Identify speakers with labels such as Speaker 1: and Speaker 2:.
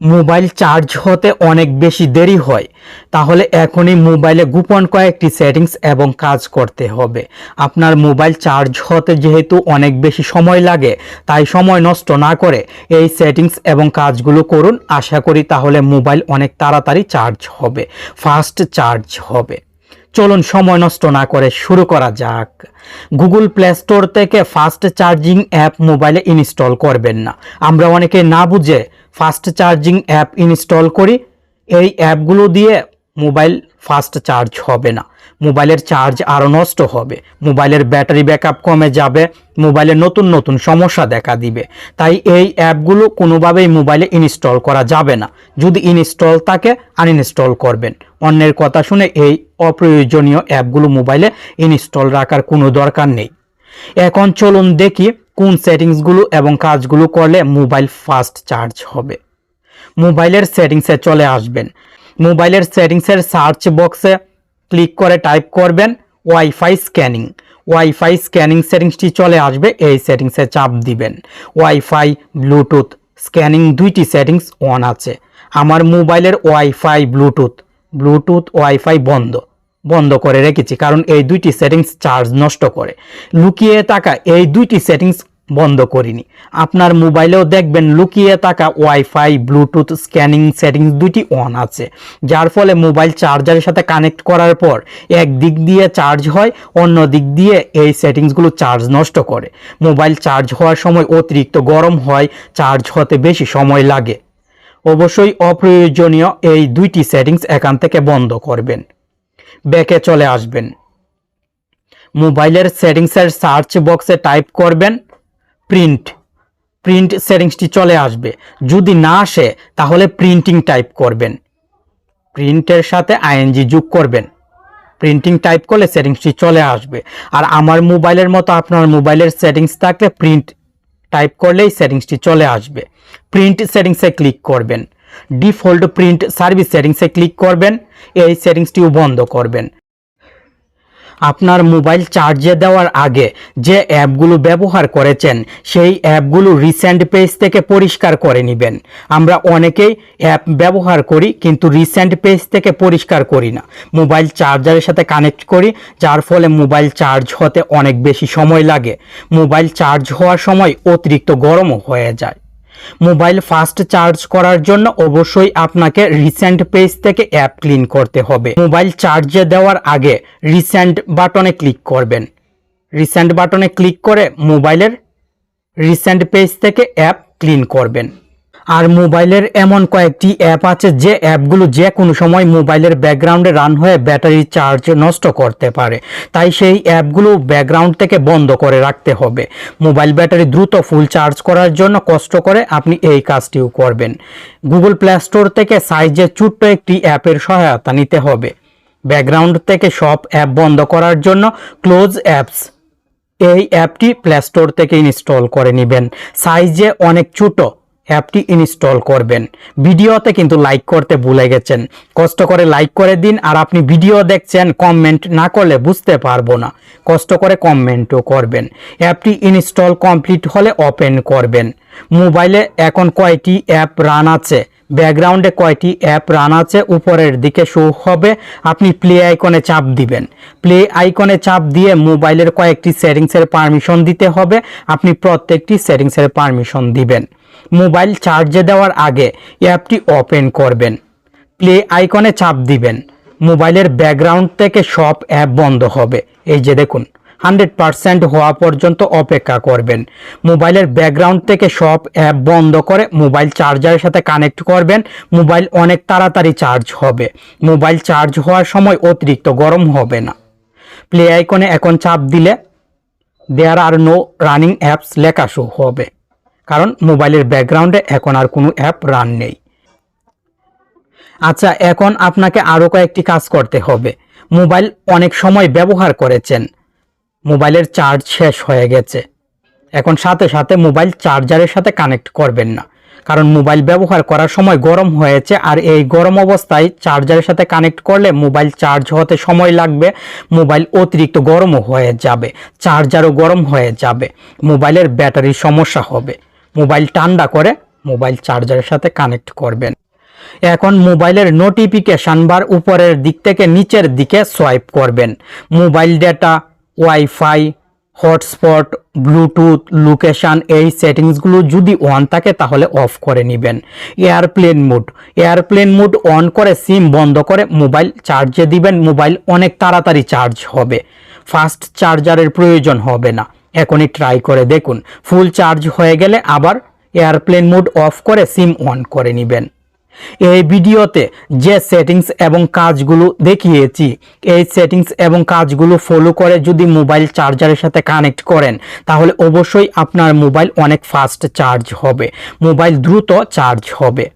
Speaker 1: Mobile charge হতে অনেক বেশি দেরি হয়। তাহলে এখনই মোবাইলে গোপন কয়েকটি সেটিংস এবং কাজ করতে হবে। আপনার মোবাইল চার্জ হতে যেহেতু অনেক বেশি সময় লাগে, তাই সময় নষ্ট না করে এই সেটিংস এবং কাজগুলো করুন। আশা করি তাহলে মোবাইল অনেক তাড়াতাড়ি চার্জ হবে, ফাস্ট চার্জ হবে। চলুন সময় নষ্ট না করে শুরু করা যাক। গুগল প্লে স্টোর থেকে ফাস্ট চার্জিং অ্যাপ মোবাইলে ইনস্টল করবেন না। আমরা অনেকে না বুঝে ফাস্ট চার্জিং অ্যাপ ইনস্টল করি। এই অ্যাপগুলো দিয়ে মোবাইল ফাস্ট চার্জ হবে না। মোবাইলের চার্জ আরও নষ্ট হবে। মোবাইলের ব্যাটারি ব্যাকআপ কমে যাবে। মোবাইলে নতুন নতুন সমস্যা দেখা দিবে। তাই এই অ্যাপগুলো কোনোভাবেই মোবাইলে ইনস্টল করা যাবে না। যদি ইনস্টল থাকে, আনইনস্টল করবেন। অন্যের কথা শুনে এই অপ্রয়োজনীয় অ্যাপগুলো মোবাইলে ইনস্টল রাখার কোনো দরকার নেই। এখন চলুন দেখি কোন সেটিংসগুলো এবং কাজগুলো করলে মোবাইল ফাস্ট চার্জ হবে? মোবাইলের সেটিংসে চলে আসবেন। মোবাইলের সেটিংসের সার্চ বক্সে ক্লিক করে টাইপ করবেন ওয়াইফাই স্ক্যানিং। ওয়াইফাই স্ক্যানিং সেটিংসটি চলে আসবে, এই সেটিংসে চাপ দিবেন। ওয়াইফাই, ব্লুটুথ স্ক্যানিং দুইটি সেটিংস অন আছে। আমার মোবাইলের ওয়াইফাই, ব্লুটুথ। ব্লুটুথ, ওয়াইফাই বন্ধ। বন্ধ করে রেখেছি, কারণ এই দুইটি সেটিংস চার্জ নষ্ট করে। লুকিয়ে থাকা এই দুইটি সেটিংস বন্ধ করিনি। আপনার মোবাইলেও দেখবেন লুকিয়ে থাকা ওয়াইফাই ব্লুটুথ স্ক্যানিং সেটিংস দুটি অন আছে। যার ফলে মোবাইল চার্জারের সাথে কানেক্ট করার পর এক দিক দিয়ে চার্জ হয়, অন্য দিক দিয়ে এই সেটিংসগুলো চার্জ নষ্ট করে। মোবাইল চার্জ হওয়ার সময় অতিরিক্ত গরম হয় চার্জ হতে বেশি সময় লাগে। অবশ্যই অপ্রয়োজনীয় এই দুইটি সেটিংস এখান থেকে বন্ধ করবেন। ব্যাকে চলে আসবেন। মোবাইলের সেটিংসের সার্চ বক্সে টাইপ করবেন। প্রিন্ট প্রিন্ট সেটিংসটি চলে আসবে। যদি না আসে, তাহলে প্রিন্টিং টাইপ করবেন। প্রিন্টের সাথে আইএনজি যোগ করবেন। প্রিন্টিং টাইপ করলে সেটিংসটি চলে আসবে। আর আমার মোবাইলের মতো আপনার মোবাইলের সেটিংস থাকলে প্রিন্ট টাইপ করলেই সেটিংসটি চলে আসবে। প্রিন্ট সেটিংসে ক্লিক করবেন। ডিফল্ট প্রিন্ট সার্ভিস সেটিংসে ক্লিক করবেন। এই সেটিংসটিও বন্ধ করবেন। আপনার মোবাইল চার্জে দেওয়ার আগে যে অ্যাপগুলো ব্যবহার করেছেন, সেই অ্যাপগুলো রিসেন্ট পেজ থেকে পরিষ্কার করে নেবেন। আমরা অনেকেই অ্যাপ ব্যবহার করি, কিন্তু রিসেন্ট পেজ থেকে পরিষ্কার করি না। মোবাইল চার্জারের সাথে কানেক্ট করি, যার ফলে মোবাইল চার্জ হতে অনেক বেশি সময় লাগে। মোবাইল চার্জ হওয়ার সময় অতিরিক্ত গরমও হয়ে যায়। মোবাইল ফাস্ট চার্জ করার জন্য অবশ্যই আপনাকে রিসেন্ট পেজ থেকে অ্যাপ ক্লিন করতে হবে। মোবাইল চার্জে দেওয়ার আগে রিসেন্ট বাটনে ক্লিক করবেন। রিসেন্ট বাটনে ক্লিক করে মোবাইলের রিসেন্ট পেজ থেকে অ্যাপ ক্লিন করবেন। আর মোবাইলের এমন কয়েকটি অ্যাপ আছে যে অ্যাপগুলো যে কোনো সময় মোবাইলের ব্যাকগ্রাউন্ডে রান হয়ে ব্যাটারি চার্জ নষ্ট করতে পারে। তাই সেই অ্যাপগুলো ব্যাকগ্রাউন্ড থেকে বন্ধ করে রাখতে হবে। মোবাইল ব্যাটারি দ্রুত ফুল চার্জ করার জন্য কষ্ট করে আপনি এই কাজটিও করবেন। গুগল প্লে স্টোর থেকে সাইজে ছোট্ট একটি অ্যাপের সহায়তা নিতে হবে। ব্যাকগ্রাউন্ড থেকে সব অ্যাপ বন্ধ করার জন্য ক্লোজ অ্যাপস এই অ্যাপটি প্লে স্টোর থেকে ইনস্টল করে নেবেন। সাইজে অনেক ছোট অ্যাপটি ইনস্টল করবেন। ভিডিওতে কিন্তু লাইক করতে ভুলে গেছেন। কষ্ট করে লাইক করে দিন আর আপনি ভিডিও দেখছেন কমেন্ট না করলে বুঝতে পারব না। কষ্ট করে কমেন্টও করবেন। অ্যাপটি ইনস্টল কমপ্লিট হলে ওপেন করবেন। মোবাইলে এখন কয়টি অ্যাপ রান আছে? ব্যাকগ্রাউন্ডে কয়টি অ্যাপ রান আছে? উপরের দিকে শো হবে। আপনি প্লে আইকনে চাপ দিবেন। প্লে আইকনে চাপ দিয়ে মোবাইলের কয়েকটি সেটিংসের পারমিশন দিতে হবে। আপনি প্রত্যেকটি সেটিংসের পারমিশন দিবেন। মোবাইল চার্জে দেওয়ার আগে অ্যাপটি ওপেন করবেন। প্লে আইকনে চাপ দিবেন। মোবাইলের ব্যাকগ্রাউন্ড থেকে সব অ্যাপ বন্ধ হবে। এই যে দেখুন, হান্ড্রেড পারসেন্ট হওয়া পর্যন্ত অপেক্ষা করবেন। মোবাইলের ব্যাকগ্রাউন্ড থেকে সব অ্যাপ বন্ধ করে মোবাইল চার্জারের সাথে কানেক্ট করবেন। মোবাইল অনেক তাড়াতাড়ি চার্জ হবে। মোবাইল চার্জ হওয়ার সময় অতিরিক্ত গরম হবে না। প্লে আইকনে এখন চাপ দিলে there are no running apps লেখা শো হবে। কারণ মোবাইলের ব্যাকগ্রাউন্ডে এখন আর কোনো অ্যাপ রান নেই। আচ্ছা এখন আপনাকে আরও কয়েকটি কাজ করতে হবে। মোবাইল অনেক সময় ব্যবহার করেছেন। মোবাইলের চার্জ শেষ হয়ে গেছে। এখন সাথে সাথে মোবাইল চার্জারের সাথে কানেক্ট করবেন না। কারণ মোবাইল ব্যবহার করার সময় গরম হয়েছে আর এই গরম অবস্থায় চার্জারের সাথে কানেক্ট করলে মোবাইল চার্জ হতে সময় লাগবে। মোবাইল অতিরিক্ত গরমও হয়ে যাবে। চার্জারও গরম হয়ে যাবে। মোবাইলের ব্যাটারির সমস্যা হবে। মোবাইল ঠান্ডা করে মোবাইল চার্জারের সাথে কানেক্ট করবেন। এখন মোবাইলের নোটিফিকেশন বার উপরের দিক থেকে নিচের দিকে সোয়াইপ করবেন। Mobile data WiFi hotspot Bluetooth location এই সেটিংসগুলো যদি অন থাকে তাহলে অফ করে নেবেন। Airplane mode airplane mode on করে সিম বন্ধ করে মোবাইল চার্জে দিবেন। মোবাইল অনেক তাড়াতাড়ি চার্জ হবে। ফাস্ট চার্জারের প্রয়োজন হবে না। এখনই ট্রাই করে দেখুন। ফুল চার্জ হয়ে গেলে আবার এয়ারপ্লেন মোড অফ করে সিম অন করে নেবেন। এই ভিডিওতে যে সেটিংস এবং কাজগুলো দেখিয়েছি, এই সেটিংস এবং কাজগুলো ফলো করে যদি মোবাইল চার্জারের সাথে কানেক্ট করেন, তাহলে অবশ্যই আপনার মোবাইল অনেক ফাস্ট চার্জ হবে। মোবাইল দ্রুত চার্জ হবে।